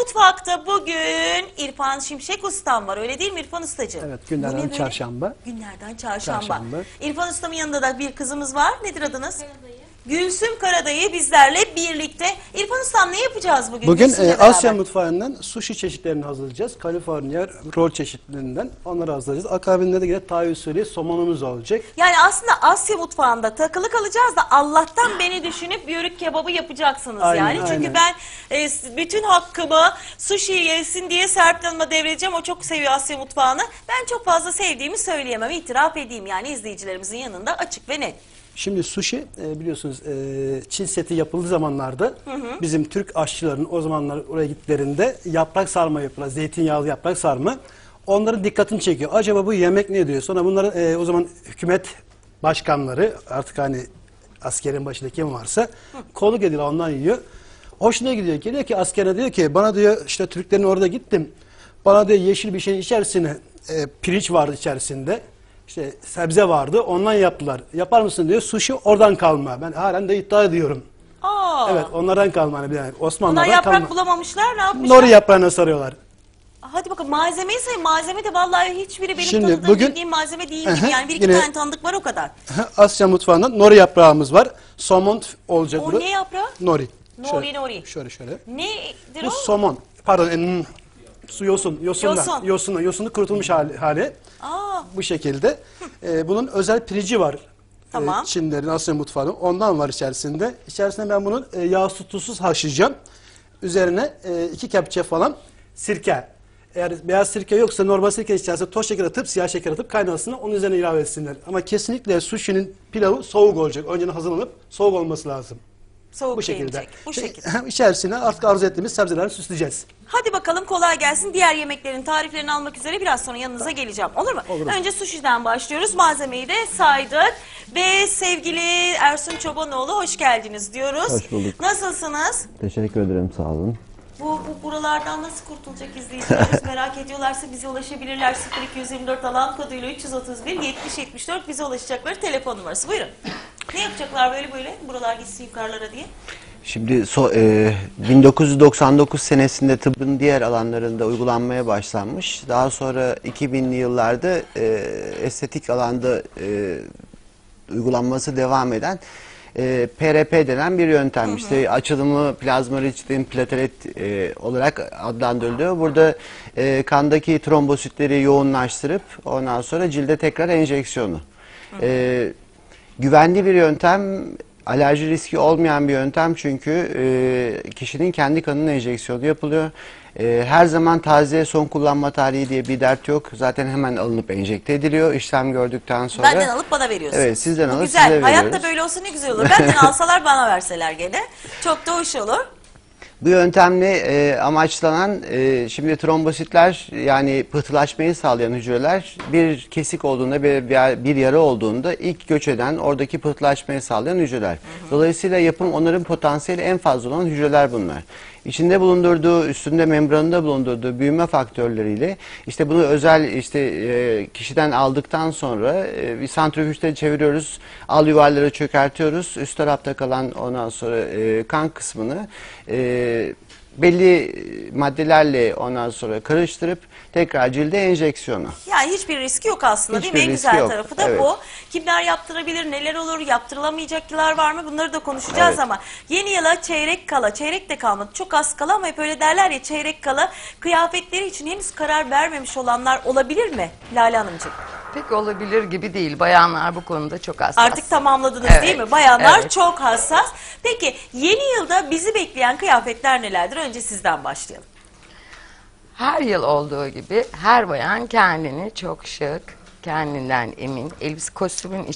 Mutfak'ta bugün İrfan Şimşek Ustam var. Öyle değil mi İrfan Ustacığım? Evet, Bu günlerden çarşamba. Günlerden çarşamba. Çarşamba. İrfan Ustam'ın yanında da bir kızımız var. Nedir adınız? Gülsüm Karadayı bizlerle birlikte. İrfan Ustam ne yapacağız bugün? Bugün Gülsüm'le e, beraber? Asya mutfağından sushi çeşitlerini hazırlayacağız. Kaliforniya rol çeşitlerinden onları hazırlayacağız. Akabinde de yine Tay usulü somonumuz olacak. Yani aslında Asya mutfağında takılı kalacağız da Allah'tan beni düşünüp yörük kebabı yapacaksınız Aynen, yani. Çünkü aynen. ben e, bütün hakkımı sushi yesin diye Serpil Hanım'a devredeceğim. O çok seviyor Asya mutfağını. Ben çok fazla sevdiğimi söyleyemem. itiraf edeyim yani izleyicilerimizin yanında açık ve net. Şimdi sushi e, biliyorsunuz e, Çin seti yapıldığı zamanlarda bizim Türk aşçıların o zamanlar oraya gittiklerinde yaprak sarma yapıyorlar. Zeytinyağlı yaprak sarma. Onların dikkatini çekiyor. Acaba bu yemek ne diyor? Sonra bunların e, o zaman hükümet başkanları artık hani askerin başında kim varsa kolu geliyor ondan yiyor. Hoşuna gidiyor. Geliyor ki askere diyor ki bana diyor işte Türklerin orada gittim. Bana diyor yeşil bir şeyin içerisine e, pirinç vardı içerisinde. İşte sebze vardı ondan yaptılar. Yapar mısın diyor. Sushi oradan kalma. Ben halen de iddia ediyorum. Aa, Evet onlardan kalma. Hani yani Bunlar Osmanlılardan yaprak kalma. bulamamışlar ne yapmışlar? Nori yaprağına sarıyorlar. Hadi bakalım malzemeyi say. Malzeme de vallahi hiçbiri benim Şimdi tanıdığım bugün- bildiğim malzeme değil gibi. Yani bir iki yine- tane tanıdık var o kadar. Asya mutfağından nori yaprağımız var. Somon olacak. O bu. ne yaprağı? Nori. Nori, Şöyle- nori. Şöyle şöyle. Nedir Bu o? somon. Pardon. su yosun. Yosundan. Yosun. Yosundan. Yosunlu kurutulmuş hali. hali. Aa, Bu şekilde. Ee, bunun özel pirinci var. Tamam. Ee, Çinlerin Asya mutfağının. Ondan var içerisinde. İçerisinde ben bunun e, yağsız tuzsuz haşlayacağım. Üzerine e, iki kepçe falan sirke. Eğer beyaz sirke yoksa normal sirke içerisinde toz şeker atıp siyah şeker atıp kaynasınlar onun üzerine ilave etsinler. Ama kesinlikle sushi'nin pilavı soğuk olacak. Önceden hazırlanıp soğuk olması lazım. Soğuk Bu şekilde. Bu şekilde. Hem içerisine artık arzu ettiğimiz sebzelerle süsleyeceğiz. Hadi bakalım kolay gelsin. Diğer yemeklerin tariflerini almak üzere biraz sonra yanınıza geleceğim. Olur mu? Olur. Önce sushi'den başlıyoruz. Malzemeyi de saydık. Ve sevgili Ersun Çobanoğlu hoş geldiniz diyoruz. Hoş bulduk. Nasılsınız? Teşekkür ederim sağ olun. Bu, bu buralardan nasıl kurtulacak izleyicilerimiz merak ediyorlarsa bize ulaşabilirler. 0224 alan koduyla 331 70 74 bize ulaşacakları telefon numarası. Buyurun. Ne yapacaklar böyle böyle buralar gitsin yukarılara diye? Şimdi so- e, 1999 senesinde tıbbın diğer alanlarında uygulanmaya başlanmış. Daha sonra 2000'li yıllarda e, estetik alanda e, uygulanması devam eden e, PRP denen bir yöntem. İşte açılımı plazma reçetin platelet e, olarak adlandırılıyor. Burada e, kandaki trombositleri yoğunlaştırıp ondan sonra cilde tekrar enjeksiyonu. E, güvenli bir yöntem, alerji riski olmayan bir yöntem çünkü e, kişinin kendi kanının enjeksiyonu yapılıyor. E, her zaman taze son kullanma tarihi diye bir dert yok. Zaten hemen alınıp enjekte ediliyor işlem gördükten sonra. Benden alıp bana veriyorsun. Evet, sizden Bu alıp güzel. size Hayatta veriyoruz. böyle olsa ne güzel olur. Benden alsalar bana verseler gene. Çok da hoş olur. Bu yöntemle e, amaçlanan e, şimdi trombositler yani pıhtılaşmayı sağlayan hücreler bir kesik olduğunda bir, bir, yara olduğunda ilk göç eden oradaki pıhtılaşmayı sağlayan hücreler. Dolayısıyla yapım onarım potansiyeli en fazla olan hücreler bunlar. İçinde bulundurduğu, üstünde membranında bulundurduğu büyüme faktörleriyle işte bunu özel işte e, kişiden aldıktan sonra e, bir santrifüjde çeviriyoruz. Al yuvarları çökertiyoruz. Üst tarafta kalan ondan sonra e, kan kısmını e, belli maddelerle ondan sonra karıştırıp tekrar cilde enjeksiyonu. Yani hiçbir riski yok aslında Hiçbir değil mi? En güzel yok. tarafı da Evet. bu. Kimler yaptırabilir, neler olur, yaptırılamayacaklar var mı? Bunları da konuşacağız Evet. ama yeni yıla çeyrek kala, çeyrek de kalmadı. Çok az kala ama hep öyle derler ya çeyrek kala kıyafetleri için henüz karar vermemiş olanlar olabilir mi Lale Hanımcığım? Pek olabilir gibi değil. Bayanlar bu konuda çok hassas. Artık tamamladınız Evet, değil mi? Bayanlar evet. çok hassas. Peki yeni yılda bizi bekleyen kıyafetler nelerdir? Önce sizden başlayalım. Her yıl olduğu gibi her bayan kendini çok şık, kendinden emin, elbise kostümün